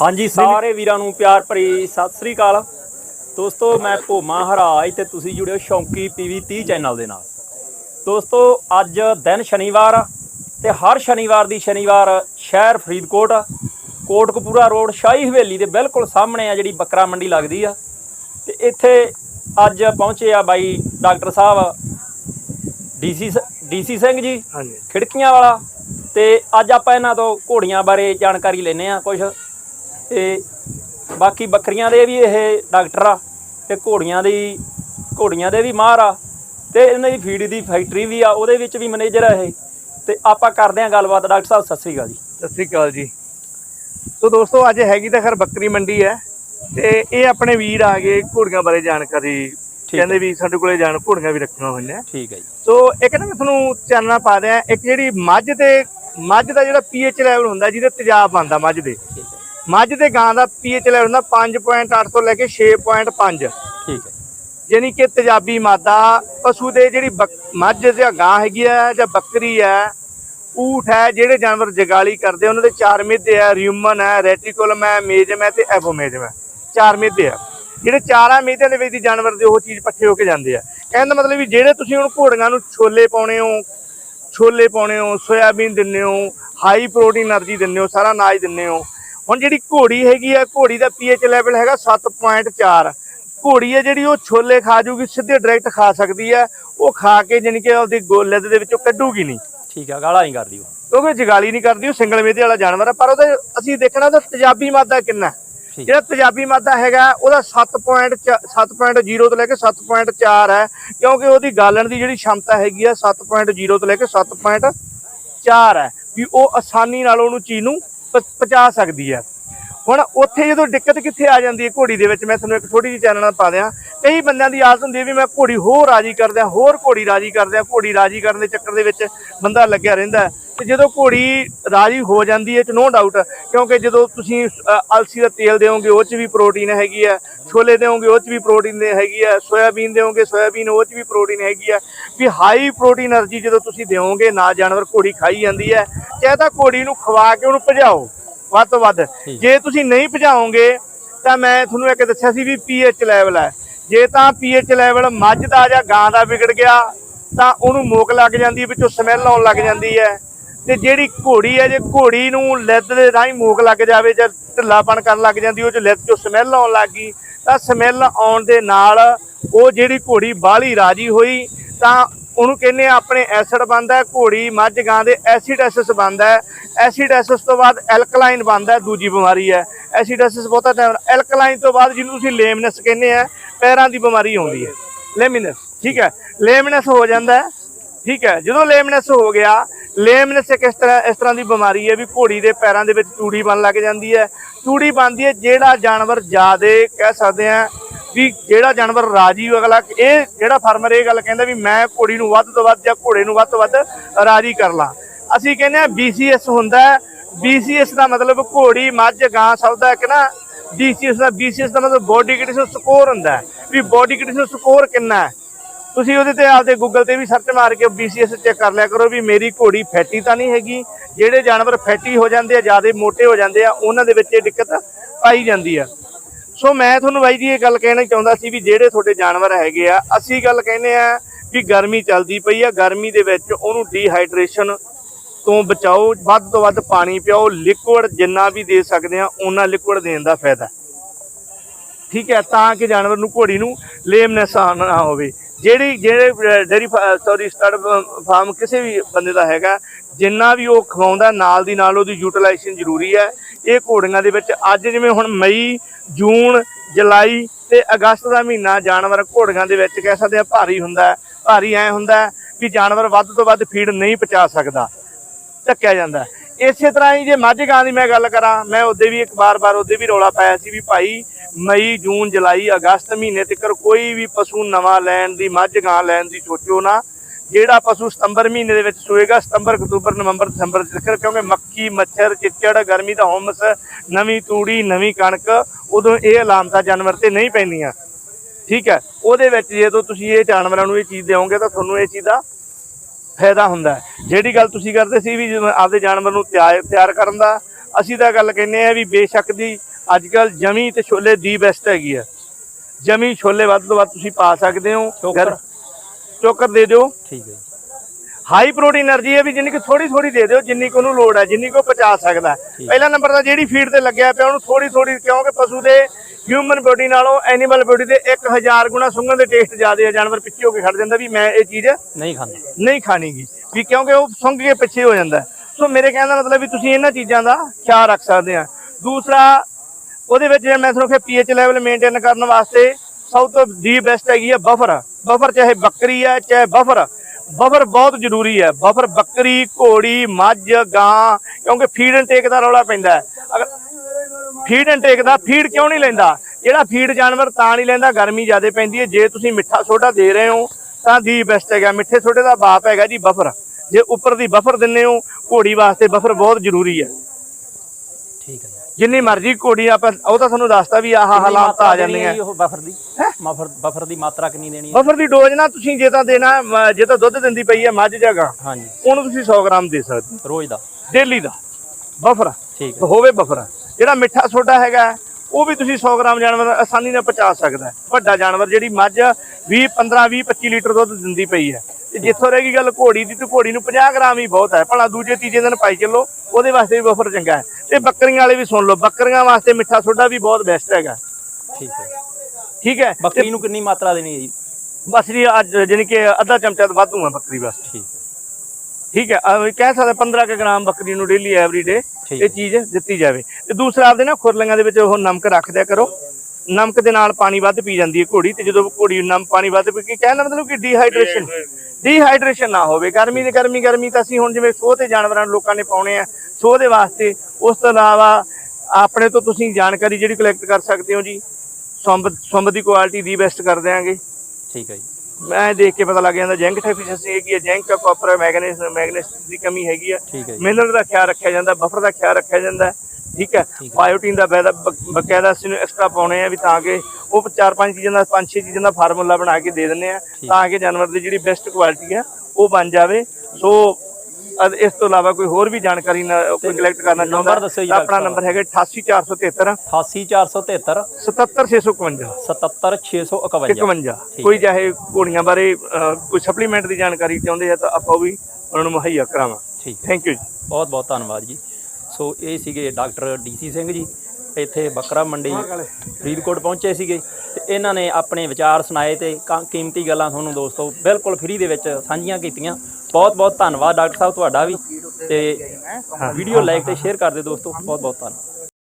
ਹਾਂਜੀ ਸਾਰੇ ਵੀਰਾਂ ਨੂੰ ਪਿਆਰ ਭਰੀ ਸਤਿ ਸ੍ਰੀ ਅਕਾਲ। ਦੋਸਤੋ ਮੈਂ ਭੋਮਾ ਹਰਾਜ ਤੇ ਤੁਸੀਂ ਜੁੜਿਓ ਸ਼ੌਂਕੀ ਪੀਵੀ 30 ਚੈਨਲ ਦੇ ਨਾਲ। ਦੋਸਤੋ ਅੱਜ ਦਿਨ ਸ਼ਨੀਵਾਰ ਤੇ ਹਰ ਸ਼ਨੀਵਾਰ ਦੀ ਸ਼ਨੀਵਾਰ ਸ਼ਹਿਰ ਫਰੀਦਕੋਟ ਕੋਟਕਪੂਰਾ ਰੋਡ ਸ਼ਾਹੀ ਹਵੇਲੀ ਦੇ ਬਿਲਕੁਲ ਸਾਹਮਣੇ ਆ ਜਿਹੜੀ ਬੱਕਰਾ ਮੰਡੀ ਲੱਗਦੀ ਆ। ਤੇ ਇੱਥੇ ਅੱਜ ਪਹੁੰਚੇ ਆ ਬਾਈ ਡਾਕਟਰ ਸਾਹਿਬ ਡੀਸੀ ਡੀਸੀ ਸਿੰਘ ਜੀ ਹਾਂਜੀ। ਖਿੜਕੀਆਂ ਵਾਲਾ। ਤੇ ਅੱਜ ਆਪਾਂ ਇਹਨਾਂ ਤੋਂ ਘੋੜੀਆਂ ਬਾਰੇ ਜਾਣਕਾਰੀ ਲੈਨੇ ਆ ਕੁਝ ਤੇ ਬਾਕੀ ਬੱਕਰੀਆਂ ਦੇ ਵੀ ਇਹ ਡਾਕਟਰ ਆ ਤੇ ਘੋੜੀਆਂ ਦੀ ਘੋੜੀਆਂ ਦੇ ਵੀ ਮਾਹਰ ਆ ਤੇ ਇਹਨਾਂ ਦੀ ਫੀਡ ਦੀ ਫੈਕਟਰੀ ਵੀ ਆ ਉਹਦੇ ਵਿੱਚ ਵੀ ਮੈਨੇਜਰ ਆ ਇਹ। ਤੇ ਆਪਾਂ ਕਰਦੇ ਆ ਗੱਲਬਾਤ। ਡਾਕਟਰ ਸਾਹਿਬ ਸਤਿ ਸ੍ਰੀ ਅਕਾਲ ਜੀ। ਸਤਿ ਸ੍ਰੀ ਅਕਾਲ ਜੀ। ਸੋ ਦੋਸਤੋ ਅੱਜ ਹੈਗੀ ਤਾਂ ਖਰ ਬੱਕਰੀ ਮੰਡੀ ਹੈ ਤੇ ਇਹ ਆਪਣੇ ਵੀਰ ਆ ਗਏ ਘੋੜੀਆਂ ਬਾਰੇ ਜਾਣਕਾਰੀ। ਕਹਿੰਦੇ ਵੀ ਸਾਡੇ ਕੋਲੇ ਜਾਣ ਘੋੜੀਆਂ ਵੀ ਰੱਖੀਆਂ ਹੋਈਆਂ। ਠੀਕ ਹੈ ਜੀ। ਸੋ ਇੱਕ ਨਾ ਮੈਂ ਤੁਹਾਨੂੰ ਚਾਨਣਾ ਪਾ ਦਿਆਂ ਇੱਕ ਜਿਹੜੀ ਮੱਝ ਤੇ ਮੱਝ ਦਾ ਜਿਹੜਾ ਪੀਐਚ ਲੈਵਲ ਹੁੰਦਾ ਜਿਹਦੇ ਤੇਜ਼ਾਬ ਬਣਦਾ ਮੱਝ ਦੇ। ਮੱਝ ਤੇ ਗਾਂ ਦਾ ਪੀਐਚ ਲੈਵਲ ਹੁੰਦਾ 5.8 ਤੋਂ ਲੈ ਕੇ 6.5 ਠੀਕ ਹੈ। ਯਾਨੀ ਕਿ ਤੇਜ਼ਾਬੀ ਮਾਦਾ ਪਸ਼ੂ ਦੇ ਜਿਹੜੀ ਮੱਝ ਜਾਂ ਗਾਂ ਹੈਗੀ ਆ ਜਾਂ ਬੱਕਰੀ ਹੈ ਊਠ ਹੈ ਜਿਹੜੇ ਜਾਨਵਰ ਜਗਾਲੀ ਕਰਦੇ ਉਹਨਾਂ ਦੇ ਚਾਰ ਮਿੱਧੇ ਆ ਰਿਊਮਨ ਹੈ ਰੈਟੀਕੁਲਮ ਹੈ ਮੇਜਮ ਹੈ ਤੇ ਐਫੋਮੇਜਮ ਹੈ ਚਾਰ ਮਿੱਧੇ ਆ। ਜਿਹੜੇ ਚਾਰਾਂ ਮਿੱਧਿਆਂ ਦੇ ਵਿੱਚ ਦੀ ਜਾਨਵਰ ਦੇ ਉਹ ਚੀਜ਼ ਪੱਠੇ ਹੋ ਕੇ ਜਾਂਦੇ ਆ। ਕਹਿਣ ਦਾ ਮਤਲਬ ਵੀ ਜਿਹੜੇ ਤੁਸੀਂ ਹੁਣ ਘੋੜੀਆਂ ਨੂੰ ਛੋਲੇ ਪਾਉਣੇ ਹੋ ਛੋਲੇ ਪਾਉਣੇ ਹੋ ਸੋਇਆਬੀਨ ਦਿੰਨੇ ਹੋ ਹਾਈ ਪ੍ਰੋਟੀਨ એનર્ਜੀ ਦਿੰਨੇ ਹੋ ਸਾਰਾ ਅਨਾਜ ਦਿੰਨੇ ਹੋ। ਹੁਣ ਜਿਹੜੀ ਘੋੜੀ ਹੈਗੀ ਹੈ ਘੋੜੀ ਦਾ ਪੀਐਚ ਲੈਵਲ ਹੈਗਾ 7.4 ਘੋੜੀ ਹੈ ਜਿਹੜੀ ਉਹ ਛੋਲੇ ਖਾ ਜੂਗੀ ਸਿੱਧੇ ਡਾਇਰੈਕਟ ਖਾ ਸਕਦੀ ਹੈ ਉਹ ਖਾ ਕੇ ਜਾਨੀ ਕਿ ਉਹਦੀ ਗੋਲੇ ਦੇ ਵਿੱਚੋਂ ਕੱਢੂਗੀ ਨਹੀਂ। ਠੀਕ ਆ ਗਾਲਾ ਨਹੀਂ ਕਰਦੀ ਉਹ। ਕਿਉਂਕਿ ਜਗਾਲੀ ਨਹੀਂ ਕਰਦੀ ਉਹ ਸਿੰਗਲ ਮੇਦੇ ਵਾਲਾ ਜਾਨਵਰ ਹੈ ਪਰ ਉਹਦੇ ਅਸੀਂ ਦੇਖਣਾ ਤਾਂ ਤੇਜ਼ਾਬੀ ਮਾਦਾ ਕਿੰਨਾ। ਜਿਹੜਾ ਤੇਜ਼ਾਬੀ ਮਾਦਾ ਹੈਗਾ, ਉਹਦਾ 7.7.0 ਤੋਂ ਲੈ ਕੇ 7.4 ਹੈ। ਕਿਉਂਕਿ ਉਹਦੀ ਗਾਲਣ ਦੀ ਜਿਹੜੀ ਸ਼ਮਤਾ ਹੈਗੀ ਆ 7.0 ਤੋਂ ਲੈ ਕੇ 7.4 ਹੈ। ਵੀ ਉਹ ਆਸਾਨੀ ਨਾਲ ਉਹਨੂੰ ਚੀਜ਼ ਨੂੰ ਪ- ਪਚਾ ਸਕਦੀ ਹੈ। ਹੁਣ ਉੱਥੇ ਜਦੋਂ ਦਿੱਕਤ ਕਿੱਥੇ ਆ ਜਾਂਦੀ ਹੈ ਘੋੜੀ ਦੇ ਵਿੱਚ, ਮੈਂ ਤੁਹਾਨੂੰ ਇੱਕ ਥੋੜੀ ਜਿਹੀ ਚੈਨਲ ਨਾਲ ਪਾ ਦਿਆਂ। ਕਈ ਬੰਦਿਆਂ ਦੀ ਆਦਤ ਹੁੰਦੀ ਹੈ ਵੀ ਮੈਂ ਘੋੜੀ ਹੋਰ ਰਾਜੀ ਕਰਦਿਆਂ ਹੋਰ ਘੋੜੀ ਰਾਜੀ ਕਰਦਿਆਂ ਘੋੜੀ ਰਾਜੀ ਕਰਨ ਦੇ ਚੱਕਰ ਦੇ ਵਿੱਚ ਬੰਦਾ ਲੱਗਿਆ ਰਹਿੰਦਾ ਤੇ ਜਦੋਂ ਘੋੜੀ ਰਾਜੀ ਹੋ ਜਾਂਦੀ ਹੈ ਤੇ ਨੋ ਡਾਊਟ ਕਿਉਂਕਿ ਜਦੋਂ ਤੁਸੀਂ ਅਲਸੀ ਦਾ ਤੇਲ ਦੇਵੋਗੇ ਉਹ 'ਚ ਵੀ ਪ੍ਰੋਟੀਨ ਹੈਗੀ ਹੈ। ਛੋਲੇ ਦੇਵੋਗੇ ਉਹ 'ਚ ਵੀ ਪ੍ਰੋਟੀਨ ਦੇ ਹੈਗੀ ਹੈ। ਸੋਇਆਬੀਨ ਦੇਵੋਗੇ ਸੋਇਆਬੀਨ, ਉਹ 'ਚ ਵੀ ਪ੍ਰੋਟੀਨ ਹੈਗੀ ਹੈ। ਵੀ ਹਾਈ ਪ੍ਰੋਟੀਨ એનર્ਜੀ ਜਦੋਂ ਤੁਸੀਂ ਦੇਵੋਗੇ ਨਾ ਜਾਨਵਰ ਘੋੜੀ ਖਾਈ ਜਾਂਦੀ ਹੈ, ਚਾਹੇ ਤਾਂ ਘੋੜੀ ਨੂੰ ਖਵਾ ਕੇ ਉਹਨੂੰ ਭਜਾਓ। ਵੱਧ ਤੋਂ ਵੱਧ। ਜੇ ਤੁਸੀਂ ਨਹੀਂ ਭਜਾਓਗੇ ਤਾਂ ਮੈਂ ਤੁਹਾਨੂੰ ਇੱਕ ਦੱਸਿਆ ਸੀ ਵੀ ਪੀਐਚ ਲੈਵਲ ਹੈ। ਜੇ ਤਾਂ ਪੀਐਚ ਲੈਵਲ ਮੱਝ ਦਾ ਜਾਂ ਗਾਂ ਦਾ ਵਿਗੜ ਗਿਆ ਤਾਂ ਉਹਨੂੰ ਮੋਕ ਲੱਗ ਜਾਂਦੀ ਵਿੱਚੋਂ ਸਮੈਲ ਆਉਣ ਲੱਗ ਜਾਂਦੀ ਹੈ। ਤੇ ਜਿਹੜੀ ਘੋੜੀ ਹੈ ਜੇ ਘੋੜੀ ਨੂੰ ਲਿੱਦ ਦੇ ਰਾਹੀਂ ਮੋਕ ਲੱਗ ਜਾਵੇ ਜਾਂ ਢਿੱਲਾਪਣ ਕਰਨ ਲੱਗ ਜਾਂਦੀ ਉਹ ਚ ਲਿੱਦ ਚੋਂ ਸਮੈਲ ਆਉਣ ਲੱਗ ਗਈ ਤਾਂ ਸਮੈਲ ਆਉਣ ਦੇ ਨਾਲ ਉਹ ਜਿਹੜੀ ਘੋੜੀ ਬਾਹਲੀ ਰਾਜੀ ਹੋਈ ਤਾਂ ਉਹਨੂੰ ਕਹਿੰਦੇ ਆ ਆਪਣੇ ਐਸਿਡ ਬਣਦਾ ਘੋੜੀ, ਮੱਝ, ਗਾਂ ਦੇ ਐਸਿਡ ਬਣਦਾ ਹੈ। ਤੋਂ ਬਾਅਦ ਐਲਕਲਾਈਨ ਬਣਦਾ ਦੂਜੀ ਬਿਮਾਰੀ ਹੈ। ਐਸਿਡ ਬਹੁਤਾ ਟਾਈਮ ਐਲਕਲਾਈਨ ਤੋਂ ਬਾਅਦ ਜਿਹਨੂੰ ਤੁਸੀਂ ਲੇਮਨੈਸ ਕਹਿੰਦੇ ਆ, ਪੈਰਾਂ ਦੀ ਬਿਮਾਰੀ ਆਉਂਦੀ ਹੈ। ਲੇਮਨੈਸ ਠੀਕ ਹੈ? ਲੇਮਨੈਸ ਹੋ ਜਾਂਦਾ ਠੀਕ ਹੈ? ਜਦੋਂ ਲੇਮਨੈਸ ਹੋ ਗਿਆ ਲੇਮਨੈਸ ਇੱਕ ਇਸ ਤਰ੍ਹਾਂ ਇਸ ਤਰ੍ਹਾਂ ਦੀ ਬਿਮਾਰੀ ਹੈ ਵੀ ਘੋੜੀ ਦੇ ਪੈਰਾਂ ਦੇ ਵਿੱਚ ਚੂੜੀ ਬਣ ਲੱਗ ਜਾਂਦੀ ਹੈ। ਚੂੜੀ ਬਣਦੀ ਹੈ ਜਿਹੜਾ ਜਾਨਵਰ ਜ਼ਿਆਦਾ ਕਹਿ ਸਕਦੇ ਆ ਵੀ ਜਿਹੜਾ ਜਾਨਵਰ ਰਾਜੀ ਅਗਲਾ ਇਹ ਜਿਹੜਾ ਫਾਰਮਰ ਇਹ ਗੱਲ ਕਹਿੰਦਾ ਵੀ ਮੈਂ ਘੋੜੀ ਨੂੰ ਵੱਧ ਤੋਂ ਵੱਧ ਜਾਂ ਘੋੜੇ ਨੂੰ ਵੱਧ ਤੋਂ ਵੱਧ ਰਾਜੀ ਕਰ ਲਾਂ। ਅਸੀਂ ਕਹਿੰਦੇ ਆ BCS ਹੁੰਦਾ ਹੈ। BCS ਦਾ ਮਤਲਬ ਘੋੜੀ, ਮੱਝ, ਗਾਂ ਸਭ ਦਾ ਇੱਕ ਨਾ BCS ਦਾ BCS ਦਾ ਮਤਲਬ ਬੋਡੀ ਕੰਡੀਸ਼ਨ ਸਕੋਰ ਹੁੰਦਾ ਵੀ ਬੋਡੀ ਕੰਡੀਸ਼ਨ ਸਕੋਰ ਕਿੰਨਾ ਹੈ? ਤੁਸੀਂ ਉਹਦੇ ਤੇ ਆਪਦੇ ਗੂਗਲ ਤੇ ਵੀ ਸਰਚ ਮਾਰ ਕੇ BCS ਚੈੱਕ ਕਰ ਲਿਆ ਕਰੋ ਵੀ ਮੇਰੀ ਘੋੜੀ ਫੈਟੀ ਤਾਂ ਨਹੀਂ ਹੈਗੀ। ਜਿਹੜੇ ਜਾਨਵਰ ਫੈਟੀ ਹੋ ਜਾਂਦੇ ਆ, ਜ਼ਿਆਦਾ ਮੋਟੇ ਹੋ ਜਾਂਦੇ ਆ, ਉਹਨਾਂ ਦੇ ਵਿੱਚ ਇਹ ਦਿੱਕਤ ਪਾਈ ਜਾਂਦੀ ਆ। ਸੋ ਮੈਂ ਤੁਹਾਨੂੰ ਬਾਈ ਜੀ ਇਹ ਗੱਲ ਕਹਿਣਾ ਚਾਹੁੰਦਾ ਸੀ ਵੀ ਜਿਹੜੇ ਤੁਹਾਡੇ ਜਾਨਵਰ ਹੈਗੇ ਆ, ਅਸੀਂ ਗੱਲ ਕਹਿੰਦੇ ਆ ਵੀ ਗਰਮੀ ਚੱਲਦੀ ਪਈ ਆ, ਗਰਮੀ ਦੇ ਵਿੱਚ ਉਹਨੂੰ ਡੀਹਾਈਡਰੇਸ਼ਨ ਤੋਂ ਬਚਾਓ, ਵੱਧ ਤੋਂ ਵੱਧ ਪਾਣੀ ਪਿਓ ਲਿਕੁਇਡ ਜਿੰਨਾ ਵੀ ਦੇ ਸਕਦੇ ਆ, ਉਹਨਾਂ ਲਿਕੁਇਡ ਦੇਣ ਦਾ ਫਾਇਦਾ। ਠੀਕ ਹੈ, ਤਾਂ ਕਿ ਜਾਨਵਰ ਨੂੰ, ਘੋੜੀ ਨੂੰ ਲੇਮਨੈਸ ਨਾ ਹੋਵੇ। ਜਿਹੜੀ, ਜਿਹੜੇ ਡੇਰੀ ਸੌਰੀ ਸਟਾਰਟ ਫਾਰਮ ਕਿਸੇ ਵੀ ਬੰਦੇ ਦਾ ਹੈਗਾ, ਜਿੰਨਾ ਵੀ ਉਹ ਖਵਾਉਂਦਾ, ਨਾਲ ਦੀ ਨਾਲ ਉਹਦੀ ਯੂਟਿਲਾਈਜੇਸ਼ਨ ਜ਼ਰੂਰੀ ਹੈ। ਇਹ ਘੋੜੀਆਂ ਦੇ ਵਿੱਚ ਅੱਜ ਜਿਵੇਂ ਹੁਣ ਮਈ, ਜੂਨ, ਜੁਲਾਈ ਤੇ ਅਗਸਤ ਦਾ ਮਹੀਨਾ ਜਾਨਵਰ ਘੋੜੀਆਂ ਦੇ ਵਿੱਚ ਕਹਿ ਸਕਦੇ ਆ ਭਾਰੀ ਹੁੰਦਾ ਭਾਰੀ ਐ ਹੁੰਦਾ ਹੈ ਵੀ ਜਾਨਵਰ ਵੱਧ ਤੋਂ ਵੱਧ ਫੀਡ ਨਹੀਂ ਪਚਾ ਸਕਦਾ ਢੱਕਿਆ ਜਾਂਦਾ ਇਸੇ ਤਰ੍ਹਾਂ ਹੀ ਜੇ ਮੱਝ ਗਾਂ ਦੀ ਮੈਂ ਗੱਲ ਕਰਾਂ, ਮੈਂ ਉਹਦੇ ਵੀ ਇੱਕ ਵਾਰ-ਵਾਰ ਉਹਦੇ ਵੀ ਰੌਲਾ ਪਾਇਆ ਸੀ ਵੀ ਭਾਈ ਮਈ, ਜੂਨ, ਜੁਲਾਈ, ਅਗਸਤ ਮਹੀਨੇ ਤੱਕ ਕੋਈ ਵੀ ਪਸ਼ੂ ਨਵਾਂ ਲੈਣ ਦੀ, ਮੱਝ ਗਾਂ ਲੈਣ ਦੀ ਸੋਚੋ ਨਾ। ਜਿਹੜਾ ਪਸ਼ੂ ਸਤੰਬਰ ਮਹੀਨੇ ਦੇ ਵਿੱਚ ਸੂਏਗਾ ਸਤੰਬਰ ਅਕਤੂਬਰ ਨਵੰਬਰ ਦਸੰਬਰ ਤੱਕ ਕਿਉਂਕਿ ਮੱਖੀ ਮੱਛਰ ਚਿੱਚੜ ਗਰਮੀ ਦਾ ਹੁਮਸ ਨਵੀਂ ਤੂੜੀ ਨਵੀਂ ਕਣਕ ਉਦੋਂ ਇਹ ਅਲਾਮਤਾਂ ਜਾਨਵਰ ਤੇ ਨਹੀਂ ਪੈਂਦੀਆਂ। ਠੀਕ ਹੈ? ਉਹਦੇ ਵਿੱਚ ਜਦੋਂ ਤੁਸੀਂ ਇਹ ਜਾਨਵਰਾਂ ਨੂੰ ਇਹ ਚੀਜ਼ ਦਿਓਗੇ ਤਾਂ ਤੁਹਾਨੂੰ ਇਹ ਚੀਜ਼ ਦਾ ਫਾਇਦਾ ਹੁੰਦਾ ਜਿਹੜੀ ਗੱਲ ਤੁਸੀਂ ਕਰਦੇ ਸੀ ਵੀ ਆਪਦੇ ਜਾਨਵਰ ਨੂੰ ਤਿਆਰ ਤਿਆਰ ਕਰਨ ਦਾ ਅਸੀਂ ਤਾਂ ਗੱਲ ਕਹਿੰਦੇ ਆ ਵੀ ਬੇਸ਼ੱਕ ਦੀ ਅੱਜ ਕੱਲ ਜਮੀ ਤੇ ਛੋਲੇ ਦੀ ਬੈਸਟ ਹੈਗੀ ਆ ਜਮੀ ਛੋਲੇ ਵੱਧ ਤੋਂ ਵੱਧ ਤੁਸੀਂ ਪਾ ਸਕਦੇ ਹੋ। ਚੋਕਰ ਦੇ ਦਿਓ। ਠੀਕ ਹੈ ਹਾਈ ਪ੍ਰੋਟੀਨ એનર્ਜੀ ਹੈ ਵੀ ਜਿੰਨੀ ਕਿ ਥੋੜੀ ਥੋੜੀ ਦੇ ਦਿਓ ਜਿੰਨੀ ਕੋ ਉਹਨੂੰ ਲੋੜ ਹੈ ਜਿੰਨੀ ਕੋ ਪਚਾ ਸਕਦਾ ਪਹਿਲਾ ਨੰਬਰ ਦਾ ਜਿਹੜੀ ਫੀਡ ਤੇ ਲੱਗਿਆ ਪਿਆ ਉਹਨੂੰ ਥੋੜੀ ਥੋੜੀ ਕਿਉਂਕਿ ਪਸ਼ੂ ਦੇ ਹਿਊਮਨ ਬੋਡੀ ਨਾਲੋਂ ਐਨੀਮਲ ਬੋਡੀ ਦੇ 1000 ਗੁਣਾ ਸੁੰਘਣ ਦੇ ਟੇਸਟ ਜ਼ਿਆਦੇ ਆ ਜਾਨਵਰ ਪਿੱਛੇ ਹੋ ਕੇ ਖੜ ਜਾਂਦਾ ਵੀ ਮੈਂ ਇਹ ਚੀਜ਼ ਨਹੀਂ ਖਾਂਦਾ। ਨਹੀਂ ਖਾਣੀਗੀ। ਵੀ ਕਿਉਂਕਿ ਉਹ ਸੁੰਘ ਕੇ ਪਿੱਛੇ ਹੋ ਜਾਂਦਾ ਸੋ ਮੇਰੇ ਕਹਿਣ ਦਾ ਮਤਲਬ ਵੀ ਤੁਸੀਂ ਇਹਨਾਂ ਚੀਜ਼ਾਂ ਦਾ ਖਿਆਲ ਰੱਖ ਸਕਦੇ ਆ। ਦੂਸਰਾ ਉਹਦੇ ਵਿੱਚ ਮੈਂ ਤੁਹਾਨੂੰ ਕਿ ਪੀਐਚ ਲੈਵਲ ਮੇਨਟੇਨ ਕਰਨ ਵਾਸਤੇ ਸਭ ਤੋਂ ਦੀ ਬੈਸਟ ਹੈਗੀ ਆ ਬਫਰ ਬਫਰ, ਚਾਹੇ ਬੱਕਰੀ ਹੈ, ਚਾਹੇ ਬਫਰ। ਬਫਰ ਬਹੁਤ ਜ਼ਰੂਰੀ ਹੈ। ਬਫਰ, ਬੱਕਰੀ, ਘੋੜੀ, ਮੱਝ, ਗਾਂ, ਕਿਉਂਕਿ ਫੀਡ ਇਨਟੇਕ ਦਾ ਰੌਲਾ ਪੈਂਦਾ ਅਗਰ ਫੀਡ ਇਨਟੇਕ ਦਾ ਫੀਡ ਕਿਉਂ ਨਹੀਂ ਲੈਂਦਾ? ਜਿਹੜਾ ਫੀਡ ਜਾਨਵਰ ਤਾਂ ਨਹੀਂ ਲੈਂਦਾ, ਗਰਮੀ ਜ਼ਿਆਦਾ ਪੈਂਦੀ ਹੈ। ਜੇ ਤੁਸੀਂ ਮਿੱਠਾ ਸੋਡਾ ਦੇ ਰਹੇ ਹੋ, ਤਾਂ ਦੀ ਬੈਸਟ ਹੈਗਾ। ਮਿੱਠੇ ਸੋਡੇ ਦਾ ਬਾਪ ਹੈਗਾ ਜੀ ਬਫਰ। ਜੇ ਉੱਪਰ ਦੀ ਬਫਰ ਦਿੰਨੇ ਹੋ, ਘੋੜੀ ਵਾਸਤੇ ਬਫਰ ਬਹੁਤ ਜ਼ਰੂਰੀ ਹੈ। ਠੀਕ ਹੈ ਜਿੰਨੀ ਮਰਜ਼ੀ ਘੋੜੀ ਆਪਾਂ ਉਹ ਤਾਂ ਤੁਹਾਨੂੰ ਦੱਸਤਾ ਵੀ ਆਹ ਹਾਲਾਤ ਆ ਜਾਂਦੇ ਆ ਉਹ ਬਫਰ ਦੀ? ਬਫਰ ਬਫਰ ਦੀ ਮਾਤਰਾ ਕਿੰਨੀ ਦੇਣੀ ਹੈ? ਬਫਰ ਦੀ ਡੋਜ਼ ਨਾ ਤੁਸੀਂ ਜੇ ਤਾਂ ਦੇਣਾ ਜੇ ਤਾਂ ਦੁੱਧ ਦਿੰਦੀ ਪਈ ਹੈ ਮੱਝ ਜਾਂ ਗਾਂ ਹਾਂਜੀ। ਉਹਨੂੰ ਤੁਸੀਂ 100 ਗ੍ਰਾਮ ਦੇ ਸਕਦੇ ਹੋ। ਰੋਜ਼ ਦਾ? ਡੇਲੀ ਦਾ। ਬਫਰ। ਠੀਕ ਹੈ। ਹੋਵੇ ਬਫਰ। ਜਿਹੜਾ ਮਿੱਠਾ ਸੋਡਾ ਹੈਗਾ ਉਹ ਵੀ ਤੁਸੀਂ 100 ਗ੍ਰਾਮ ਜਾਨਵਰ ਆਸਾਨੀ ਨਾਲ ਪਚਾ ਸਕਦਾ ਹੈ। ਵੱਡਾ ਜਾਨਵਰ ਜਿਹੜੀ ਮੱਝ 20 15 20 25 ਲੀਟਰ ਦੁੱਧ ਦਿੰਦੀ ਪਈ ਹੈ। ਤੇ ਜਿੱਥੋਂ ਰਹਿ ਗਈ ਗੱਲ ਘੋੜੀ ਦੀ ਤੇ ਘੋੜੀ ਨੂੰ 50 ਗ੍ਰਾਮ ਹੀ ਬਹੁਤ ਹੈ। ਭਲਾ ਦੂਜੇ ਤੀਜੇ ਦਿਨ ਪਾਈ ਚੱਲੋ ਉਹਦੇ ਵਾਸਤੇ ਵੀ ਬਫਰ ਚੰਗਾ ਹੈ। ਤੇ ਬੱਕਰੀਆਂ ਵਾਲੇ ਵੀ ਸੁਣ ਲਓ ਬੱਕਰੀਆਂ ਵਾਸਤੇ ਮਿੱਠਾ ਸੋਡਾ ਵੀ ਬਹੁਤ ਬੈਸਟ ਹੈਗਾ। ਠੀਕ ਹੈ। ਠੀਕ ਹੈ? ਬੱਕਰੀ ਨੂੰ ਕਿੰਨੀ ਮਾਤਰਾ ਦੇਣੀ ਹੈ ਜੀ? ਬਸ ਜੀ ਅੱਜ ਜਾਨੀ ਕਿ ਅੱਧਾ ਚਮਚਾ ਤੋਂ ਵਾਧੂ ਹੈ ਬੱਕਰੀ ਵਾਸਤੇ। ਠੀਕ। ਠੀਕ ਹੈ ਅਹ ਕਹਿ ਸਕਦੇ 15 ਕੁ ਗ੍ਰਾਮ ਬੱਕਰੀ ਨੂੰ ਡੇਲੀ ਐਵਰੀ ਡੇ ਠੀਕ ਇਹ ਚੀਜ਼ ਦਿੱਤੀ ਜਾਵੇ। ਤੇ ਦੂਸਰਾ ਆਪਦੇ ਨਾ ਖੁਰਲੀਆਂ ਦੇ ਵਿੱਚ ਉਹ ਨਮਕ ਰੱਖ ਦਿਆ ਕਰੋ। ਨਮਕ ਦੇ ਨਾਲ ਪਾਣੀ ਵੱਧ ਪੀ ਜਾਂਦੀ ਹੈ ਘੋੜੀ ਤੇ ਜਦੋਂ ਘੋੜੀ ਨਮ ਪਾਣੀ ਵੱਧ ਪੀ ਕੇ ਕਹਿਣ ਦਾ ਮਤਲਬ ਕਿ ਡੀਹਾਈਡਰੇਸ਼ਨ ਡੀਹਾਈਡਰੇਸ਼ਨ ਨਾ ਹੋਵੇ। ਗਰਮੀ ਦੇ ਗਰਮੀ ਗਰਮੀ ਤਾਂ ਅਸੀਂ ਹੁਣ ਜਿਵੇਂ ਸੋਹ ਤੇ ਜਾਨਵਰਾਂ ਨੂੰ ਲੋਕਾਂ ਨੇ ਪਾਉਣੇ ਆ ਸੋਹ ਦੇ ਵਾਸਤੇ। ਉਸ ਤੋਂ ਇਲਾਵਾ ਆਪਣੇ ਤੋਂ ਤੁਸੀਂ ਜਾਣਕਾਰੀ ਜਿਹੜੀ ਕਲੈਕਟ ਕਰ ਸਕਦੇ ਹੋ ਜੀ ਸੁੰਬ ਸੁੰਬ ਦੀ ਕੁਆਲਿਟੀ ਦੀ ਬੈਸਟ ਕਰ ਦਿਆਂਗੇ। ਠੀਕ ਹੈ ਜੀ। ਮੈਂ ਦੇਖ ਕੇ ਪਤਾ ਲੱਗ ਜਾਂਦਾ ਜ਼ਿੰਕ ਡੈਫੀਸ਼ੀਐਂਸੀ ਹੈਗੀ ਹੈ ਜ਼ਿੰਕ ਕਾਪਰ ਮੈਗਨੀਸ ਮੈਗਨੀਸ ਦੀ ਕਮੀ ਹੈਗੀ ਹੈ ਮਿਨਰਲ ਦਾ ਖਿਆਲ ਰੱਖਿਆ ਜਾਂਦਾ ਬਫਰ ਦਾ ਖਿਆਲ ਰੱਖਿਆ ਜਾਂਦਾ ਠੀਕ ਹੈ। ਬਾਇਓਟਿਨ ਦਾ ਬੈਦਾ- ਬਕਾਇਦਾ ਅਸੀਂ ਐਕਸਟਰਾ ਪਾਉਣੇ ਆ ਵੀ ਤਾਂ ਕਿ ਉਹ ਚਾਰ ਪੰਜ ਚੀਜ਼ਾਂ ਦਾ ਪੰਜ ਛੇ ਚੀਜ਼ਾਂ ਦਾ ਫਾਰਮੂਲਾ ਬਣਾ ਕੇ ਦੇ ਦਿੰਨੇ ਆ ਤਾਂ ਕਿ ਜਾਨਵਰ ਦੀ ਜਿਹੜੀ ਬੈਸਟ ਕੁਆਲਿਟੀ ਹੈ ਉਹ ਬਣ ਜਾਵੇ। ਸੋ ਇਸ ਤੋਂ ਇਲਾਵਾ ਕੋਈ ਹੋਰ ਵੀ ਜਾਣਕਾਰੀ ਕੋਈ ਕਲੈਕਟ ਕਰਨਾ ਚਾਹੁੰਦਾ ਨੰਬਰ ਦੱਸਿਓ ਜੀ ਆਪਣਾ ਨੰਬਰ ਹੈਗਾ 88473 88473 77651 77651 51 ਠੀਕ ਕੋਈ ਚਾਹੇ ਘੋੜੀਆਂ ਬਾਰੇ ਕੋਈ ਸਪਲੀਮੈਂਟ ਦੀ ਜਾਣਕਾਰੀ ਚਾਹੁੰਦੇ ਆ ਤਾਂ ਆਪਾਂ ਉਹ ਵੀ ਉਹਨਾਂ ਨੂੰ ਮੁਹੱਈਆ ਕਰਾਵਾਂ। ਠੀਕ ਥੈਂਕ ਯੂ ਜੀ। ਬਹੁਤ ਬਹੁਤ ਧੰਨਵਾਦ ਜੀ। ਸੋ ਇਹ ਸੀਗੇ ਡਾਕਟਰ ਡੀਸੀ ਸਿੰਘ ਜੀ। ਇੱਥੇ ਬੱਕਰਾ ਮੰਡੀ ਫਰੀਦਕੋਟ ਪਹੁੰਚੇ ਸੀਗੇ ਤੇ ਇਹਨਾਂ ਨੇ ਆਪਣੇ ਵਿਚਾਰ ਸੁਣਾਏ ਤੇ ਕ- ਕੀਮਤੀ ਗੱਲਾਂ ਤੁਹਾਨੂੰ ਦੋਸਤੋ ਬਿਲਕੁਲ ਫ੍ਰੀ ਦੇ ਵਿੱਚ ਸਾਂਝੀਆਂ ਕੀਤੀਆਂ। ਬਹੁਤ ਬਹੁਤ ਧੰਨਵਾਦ ਡਾਕਟਰ ਸਾਹਿਬ ਤੁਹਾਡਾ ਵੀ ਤੇ ਵੀਡੀਓ ਲਾਈਕ ਤੇ ਸ਼ੇਅਰ ਕਰ ਦਿਓ ਦੋਸਤੋ। ਬਹੁਤ ਬਹੁਤ ਧੰਨਵਾਦ।